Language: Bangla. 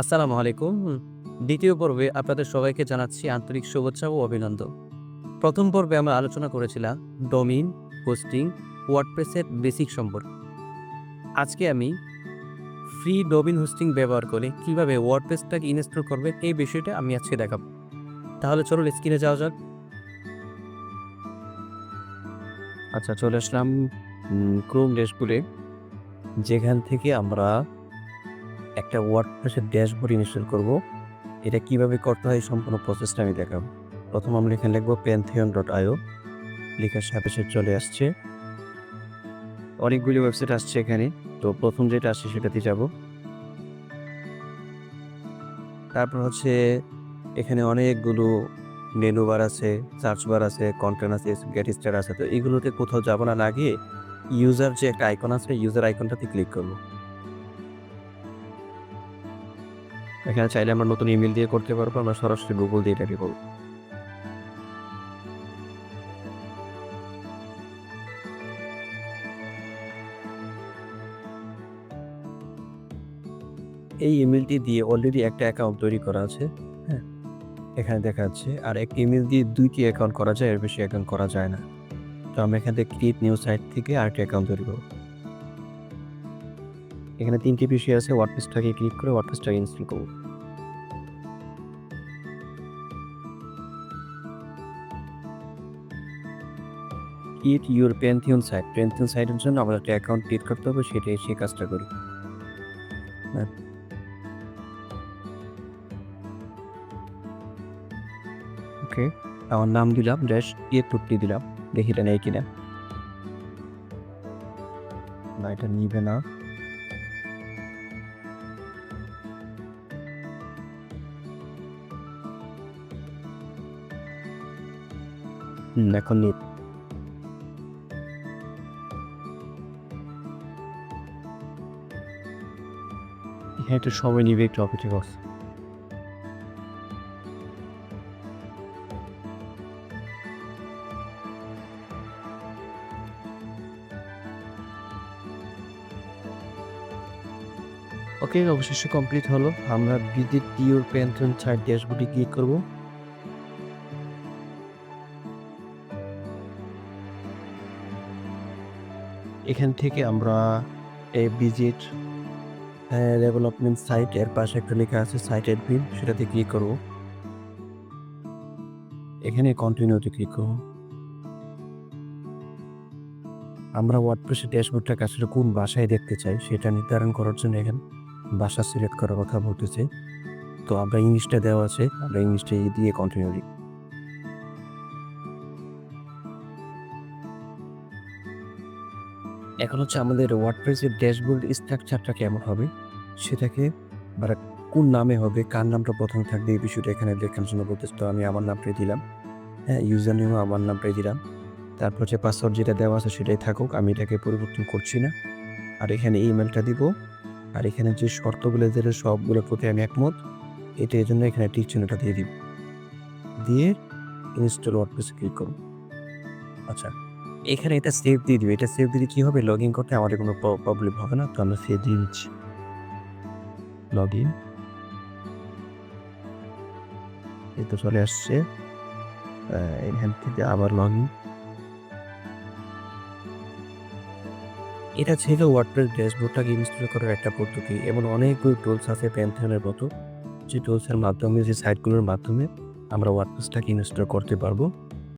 আসসালামু আলাইকুম। দ্বিতীয় পর্বে আপনাদের সবাইকে জানাচ্ছি আন্তরিক শুভেচ্ছা ও অভিনন্দন। প্রথম পর্বে আমরা আলোচনা করেছিলাম ডোমিন, হোস্টিং, ওয়ার্ডপ্রেসের বেসিক সম্পর্কে। আজকে আমি ফ্রি ডোমিন হোস্টিং ব্যবহার করে কীভাবে ওয়ার্ডপ্রেসটাকে ইনস্টল করবে এই বিষয়টা আমি আজকে দেখাবো। তাহলে চলুন স্ক্রিনে যাওয়া যাক। আচ্ছা চলে আসলাম ক্রোম ড্যাশবোর্ডে যেখান থেকে আমরা একটা ওয়ার্ডপ্রেসের ড্যাশবোর্ড ইনস্টল করব। এটা কীভাবে করতে হয় সম্পূর্ণ প্রসেসটা আমি দেখাবো। প্রথম আমরা এখানে লিখব প্যান্থিয়ন ডট আইও লেখার সাথে সাথে চলে আসছে। অনেকগুলি ওয়েবসাইট আসছে এখানে। তো প্রথম যেটা আসছে সেটাতে যাব। তারপর হচ্ছে এখানে অনেকগুলো মেনু বার আছে সার্চ বার আছে কন্টেন্ট আছে গেট স্টার আছে। তো এগুলোতে কোথাও যাব না না গিয়ে ইউজার যে একটা আইকন আছে ইউজার আইকনটাতে ক্লিক করব। এখানে চাইলে আমরা নতুন ইমেল দিয়ে করতে পারব, আমরা সরাসরি গুগল দিয়ে এটাকে করব। এই ইমেলটি দিয়ে অলরেডি একটা অ্যাকাউন্ট তৈরি করা আছে হ্যাঁ? এখানে দেখা যাচ্ছে, আর এক ইমেল দিয়ে দুইটি অ্যাকাউন্ট করা যায় এর বেশি অ্যাকাউন্ট করা যায় না। তো আমরা এখান থেকে ক্রিয়েট নিউ সাইট থেকে আরেকটি অ্যাকাউন্ট তৈরি করব। এখানে তিনটি বিষয় আছে ওয়ার্ডপ্রেসটাকে ক্লিক করে ওয়ার্ডপ্রেসটাকে ইনস্টল করব। Create your Pantheon site Pantheon সাইটের জন্য আমাদের একটা অ্যাকাউন্ট ক্রিয়েট করতে হবে, সেটাই সেই কাজটা করি। হ্যাঁ। ওকে, আমার নাম দিলাম ড্যাশ দিয়ে টুটটি দিলাম। দেখি এটা নেই কিনা। না, এটা নিবে না। এখন নিয়ে হ্যাঁ একটু সময় নিবে একটু অপেক্ষা কর ওকে অবশেষে কমপ্লিট হলো আমরা ভিজিট ইউর পেন্টন সাইট ড্যাশবোর্ডে ক্লিক করব এখান থেকে আমরা এই ভিজিট ডেভেলপমেন্ট সাইট, এর পাশে একটা লেখা আছে, সাইট অ্যাডমিন, সেটাতে ক্লিক করব এখানে কন্টিনিউতে ক্লিক করব আমরা ওয়ার্ডপ্রেসের ড্যাশবোর্ডটা আসলে কোন ভাষায় দেখতে চাই, সেটা নির্ধারণ করার জন্য এখানে ভাষা সিলেক্ট করার কথা বলতেছে। তো আমরা ইংলিশটা দেওয়া আছে, আমরা ইংলিশটা দিয়ে কন্টিনিউ এখন হচ্ছে আমাদের ওয়ার্ডপ্রেসের ড্যাশবোর্ড স্ট্রাকচারটা কেমন হবে? সেটাকে মানে কোন নামে হবে? কার নামটা প্রথমে থাকবে? এই বিষয়টা এখানে লেখার জন্য বলতেছে, তো আমি আমার নামটাই দিলাম। হ্যাঁ ইউজার নেমও আমার নামটাই দিলাম। তারপর হচ্ছে পাসওয়ার্ড যেটা দেওয়া আছে সেটাই থাকুক, আমি এটাকে পরিবর্তন করছি না। আর এখানে ইমেলটা দিব। আর এখানে যে শর্তগুলো দিলে সবগুলোর প্রতি আমি একমত, এটা এই জন্য এখানে টিক চিহ্নটা দিয়ে দিব। দিয়ে ইনস্টল ওয়ার্ডপ্রেসে ক্লিক করুন আচ্ছা। এখানে এটা সেভ দিয়ে দিবে। এটা সেভ দিলে কি হবে? লগ ইন করতে আমাদের কোনো প্রবলেম হবে না, তো আমরা সেভ দিয়ে দিচ্ছি। লগ ইন এই তো চলে আসছে। এখান থেকে আবার লগ ইন এটা ছিল ওয়ার্ডপ্রেস ড্যাশবোর্ডটাকে ইনস্টল করার একটা পদ্ধতি এবং অনেকগুলো টুলস আছে প্যান্থনের মতো। যে টুলসের মাধ্যমে, যে সাইটগুলোর মাধ্যমে আমরা ওয়ার্ডপ্রেসটাকে ইনস্টল করতে পারব।